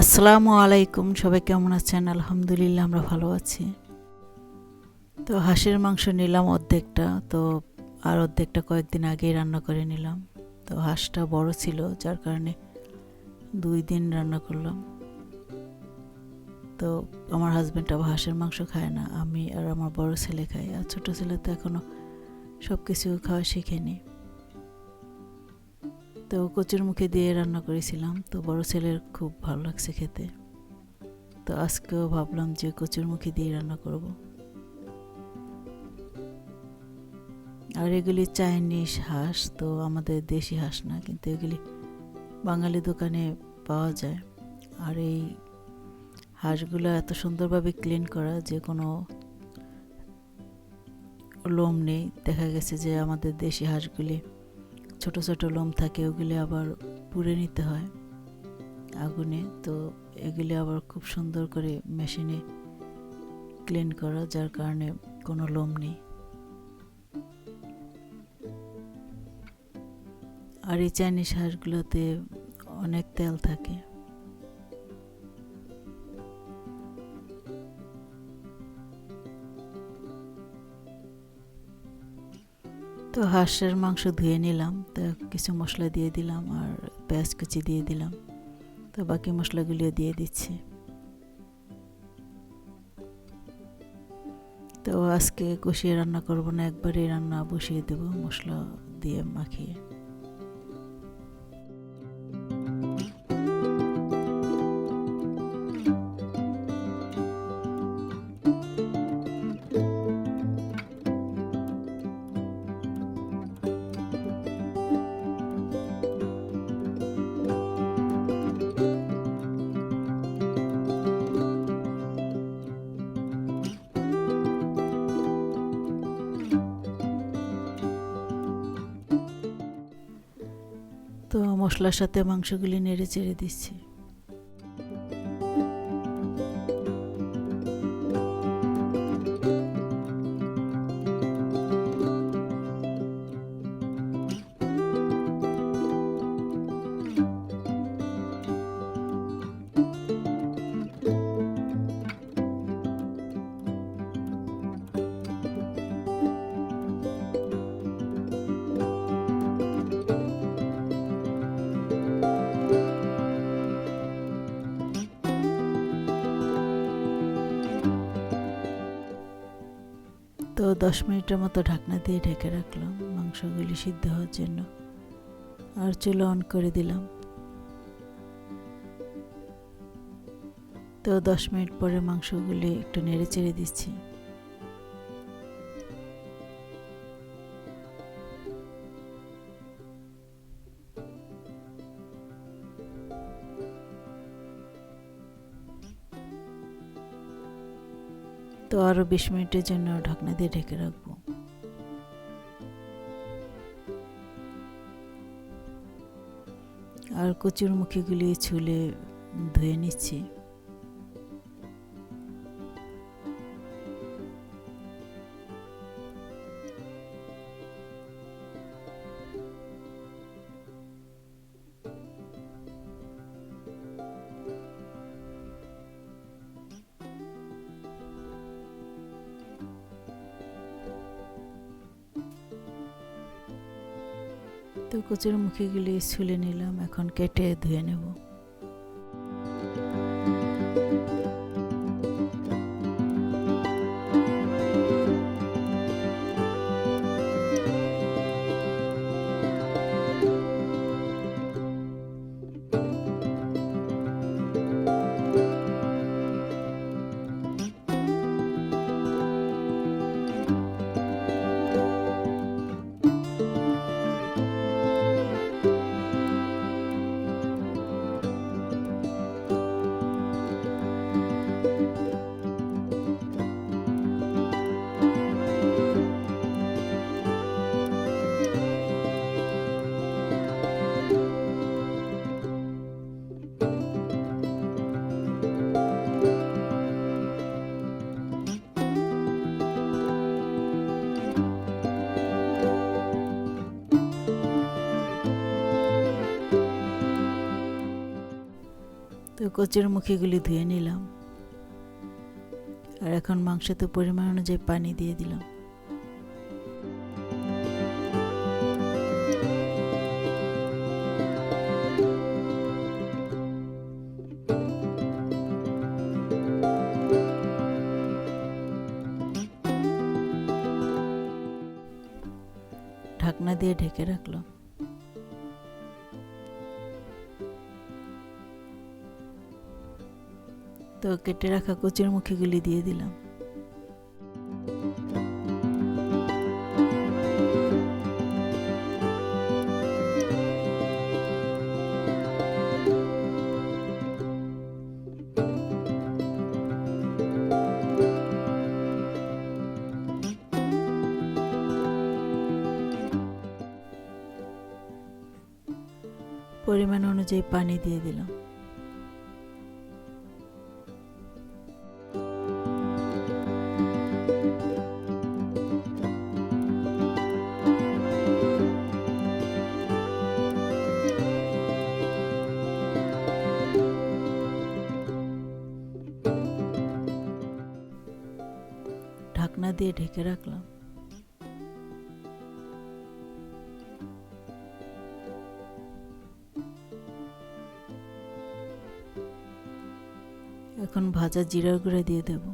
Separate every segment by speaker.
Speaker 1: আসসালামু আলাইকুম, সবাই কেমন আছেন? আলহামদুলিল্লাহ, আমরা ভালো আছি। তো হাঁসের মাংস নিলাম অর্ধেকটা, তো আর অর্ধেকটা কয়েকদিন আগেই রান্না করে নিলাম। তো হাঁসটা বড় ছিল, যার কারণে দুই দিন রান্না করলাম। তো আমার হাজব্যান্ড আবার হাঁসের মাংস খায় না, আমি আর আমার বড় ছেলে খাই। আর ছোটো ছেলে তো এখনও সব কিছু খাওয়া শিখেনি। তো কচুর মুখে দিয়ে রান্না করেছিলাম। তো বড় ছেলের খুব ভালো লাগছে খেতে। তো আজকেও ভাবলাম যে কচুর মুখে দিয়ে রান্না করব। আর এগুলি চাইনিজ হাঁস, তো আমাদের দেশি হাঁস না, কিন্তু এগুলি বাঙালি দোকানে পাওয়া যায়। আর এই হাঁসগুলো এত সুন্দরভাবে ক্লিন করা যে কোনো লোম নেই। দেখা গেছে যে আমাদের দেশি হাঁসগুলি ছোট ছোট লোম থাকে, ওগুলি আবার পুড়ে নিতে হয় আগুনে। তো এগুলি আবার খুব সুন্দর করে মেশিনে ক্লিন করা, যার কারণে কোনো লোম নেই। আর এই চাইনিজ হাঁসগুলোতে অনেক তেল থাকে। তো হাঁসের মাংস ধুয়ে নিলাম, তো কিছু মশলা দিয়ে দিলাম আর পেঁয়াজ কুচি দিয়ে দিলাম। তো বাকি মশলাগুলিও দিয়ে দিচ্ছি। তো আজকে কষিয়ে রান্না করব না, একবারই রান্না বসিয়ে দেবো মশলা দিয়ে মাখিয়ে। মশলার সাথে মাংসগুলি নেড়ে চেড়ে দিচ্ছি। দশ মিনিটের মতো ঢাকনা দিয়ে ঢেকে রাখলাম, মাংসগুলি সিদ্ধ হওয়ার জন্য। আর চুলো অন করে দিলাম। তো দশ মিনিট পরে মাংসগুলি একটু নেড়ে চেড়ে দিচ্ছি। আরও বিশ মিনিটের জন্য ঢাকনা দিয়ে ঢেকে রাখব। আর কচুর মুখিগুলি ছুলে ধুয়ে নিচ্ছি। তো কচুর গেলে ছুলে নিলাম এখন কেটে ধুয়ে নেব। তো কচুর মুখিগুলি ধুয়ে নিলাম। আর এখন মাংসতে পরিমাণ অনুযায়ী পানি দিয়ে দিলাম। ঢাকনা দিয়ে ঢেকে রাখলাম। তো কেটে রাখা কচুর মুখিগুলি দিয়ে দিলাম। পরিমাণ অনুযায়ী পানি দিয়ে দিলাম। দিয়ে ঢেকে রাখলাম। এখন ভাজা জিরার গুঁড়া দিয়ে দেব।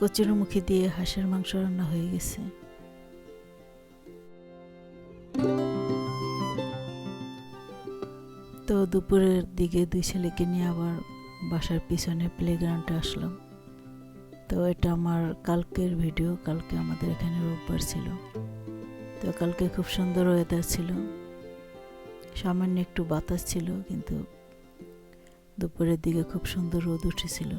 Speaker 1: কচুর মুখি দিয়ে হাঁসের মাংস রান্না হয়ে গেছে। তো দুপুরের দিকে দুই ছেলেকে নিয়ে আবার বাসার পিছনে প্লেগ্রাউন্ডে আসলাম। তো এটা আমার কালকের ভিডিও কালকে আমাদের এখানে রোববার ছিল। তো কালকে খুব সুন্দর ওয়েদার ছিল। সামান্য একটু বাতাস ছিল, কিন্তু দুপুরের দিকে খুব সুন্দর রোদ উঠেছিল।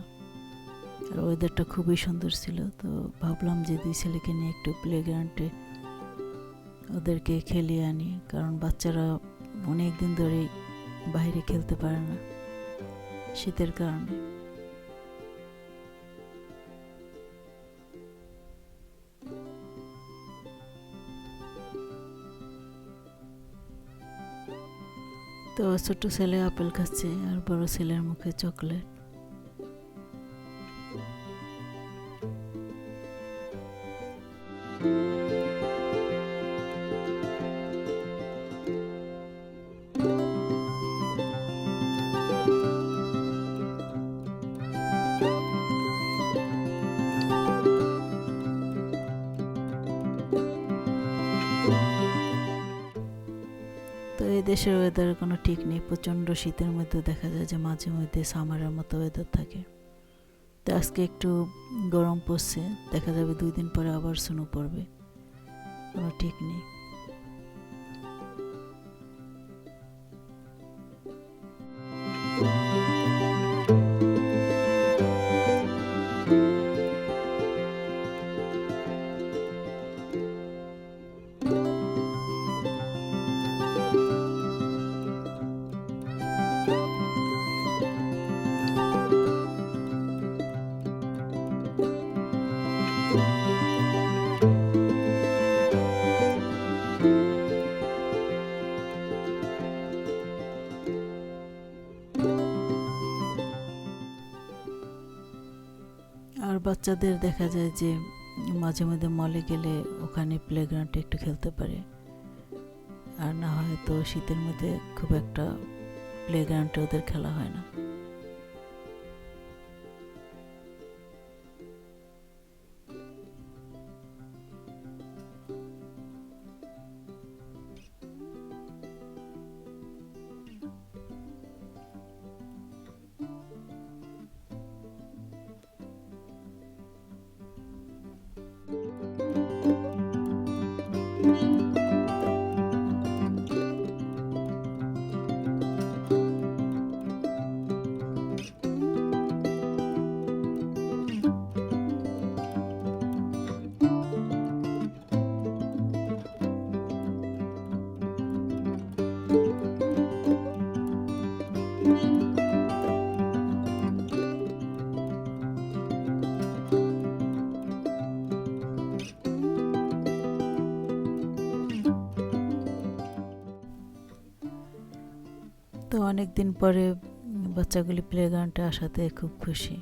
Speaker 1: আর ওয়েদারটা খুবই সুন্দর ছিল, তো ভাবলাম যে দুই ছেলেকে নিয়ে একটু প্লেগ্রাউন্ডে ওদেরকে খেলিয়ে আনি, কারণ বাচ্চারা অনেক দিন ধরেই বাইরে খেলতে পারে না শীতের কারণে। তো ছোট ছেলে আপেল খাচ্ছে আর বড় ছেলের মুখে চকলেট। দেশের ওয়েদারের কোনো ঠিক নেই। প্রচণ্ড শীতের মধ্যে দেখা যায় যে মাঝে মধ্যে সামারের মতো ওয়েদার থাকে। তো আজকে একটু গরম পড়ছে, দেখা যাবে দুই দিন পরে আবার স্নো পড়বে। কোনো ঠিক নেই। আর বাচ্চাদের দেখা যায় যে মাঝে মাঝে মলে গেলে ওখানে প্লেগ্রাউন্ডে একটু খেলতে পারে। আর না হয়তো শীতের মধ্যে খুব একটা প্লেগ্রাউন্ডে ওদের খেলা হয় না। তো অনেক দিন পরে বাচ্চাগুলি প্লেগ্রাউন্ডে আসাতে খুব খুশি।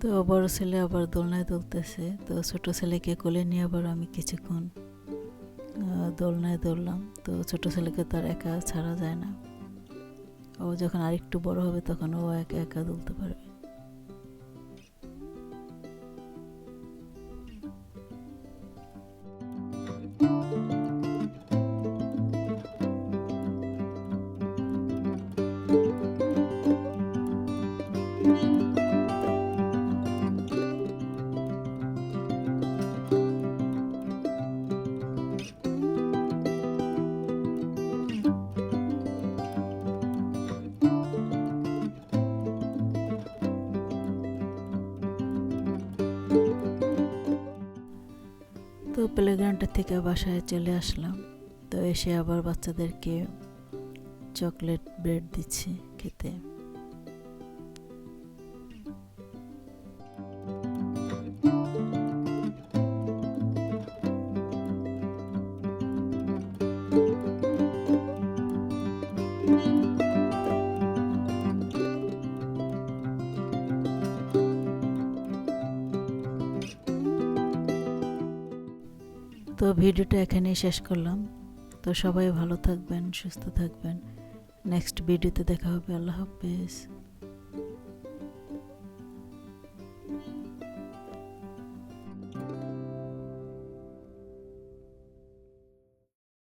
Speaker 1: তো বড় ছেলে আবার দোলনায় দোলতেছে তো ছোট ছেলেকে কোলে নিয়ে আবার আমি কিছুক্ষণ দোলনায় দৌড়লাম। তো ছোট ছেলেকে তার একা ছাড়া যায় না। ও যখন আরেকটু বড় হবে তখন ও একা একা দুলতে পারবে। তো প্লেগ্রাউন্ডের থেকে বাসায় চলে আসলাম। তো এসে আবার বাচ্চাদেরকে চকলেট ব্রেড দিচ্ছি খেতে। তো ভিডিওটা এখানেই শেষ করলাম। তো সবাই ভালো থাকবেন, সুস্থ থাকবেন। নেক্সট ভিডিওতে দেখা হবে। আল্লাহ হাফেজ।